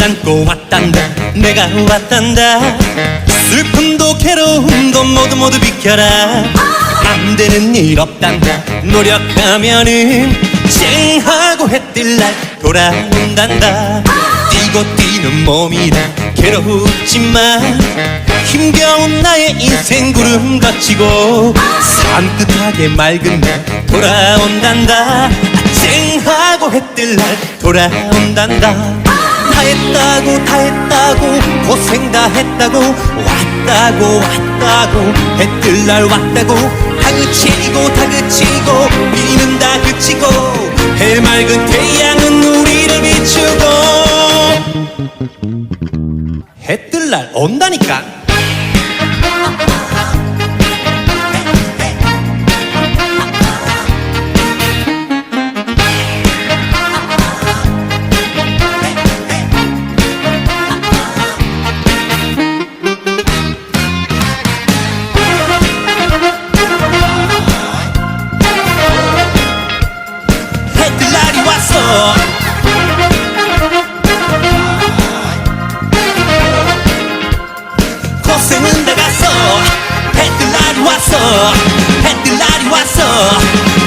너를 안고 왔단다. 내가 왔단다. 슬픔도 괴로움도 모두 모두 비켜라. 안 되는 일 없단다. 노력하면은 쨍하고 해뜰 날 돌아온단다. 뛰고 뛰는 몸이라 괴롭지만 힘겨운 나의 인생 구름 거치고 산뜻하게 맑은 날 돌아온단다. 쨍하고 해뜰 날 돌아온단다 다 했다고 다 했다고 고생 다 했다고 왔다고 왔다고 해뜰 날 왔다고 다 그치고 다 그치고 비는 다 그치고 해맑은 태양은 우리를 비추고. 해뜰 날 온다니까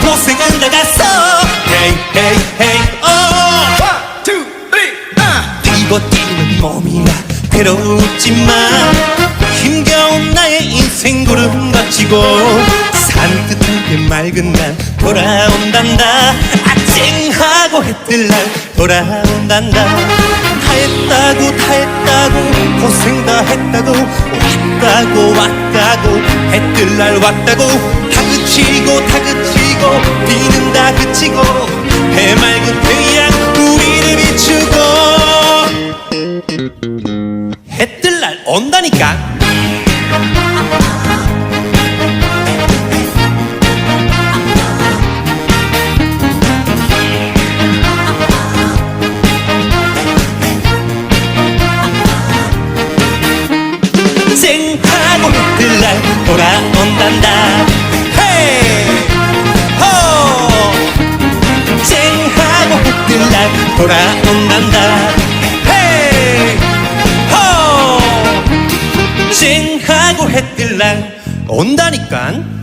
고생은 다 갔어. 헤이 헤이 헤이 어 뛰고 뛰는 몸이라 괴롭지만 힘겨운 나의 인생 구름 거치고 산뜻하게 맑은 날 돌아온단다. 아쨍하고 해뜰 날 돌아온단다. 다 했다고 다 했다고 고생 다 했다고 왔다고 왔다고 해뜰 날 왔다고. 다 그치고 다 그치고 비는 다 그치고 해맑은 태양 우리를 비추고. 해 뜰 날 온다니까. 쨍하고 해뜰 날 돌아온단다 돌아온단다. 헤이 호 쨍하고 해뜰 날 온다니깐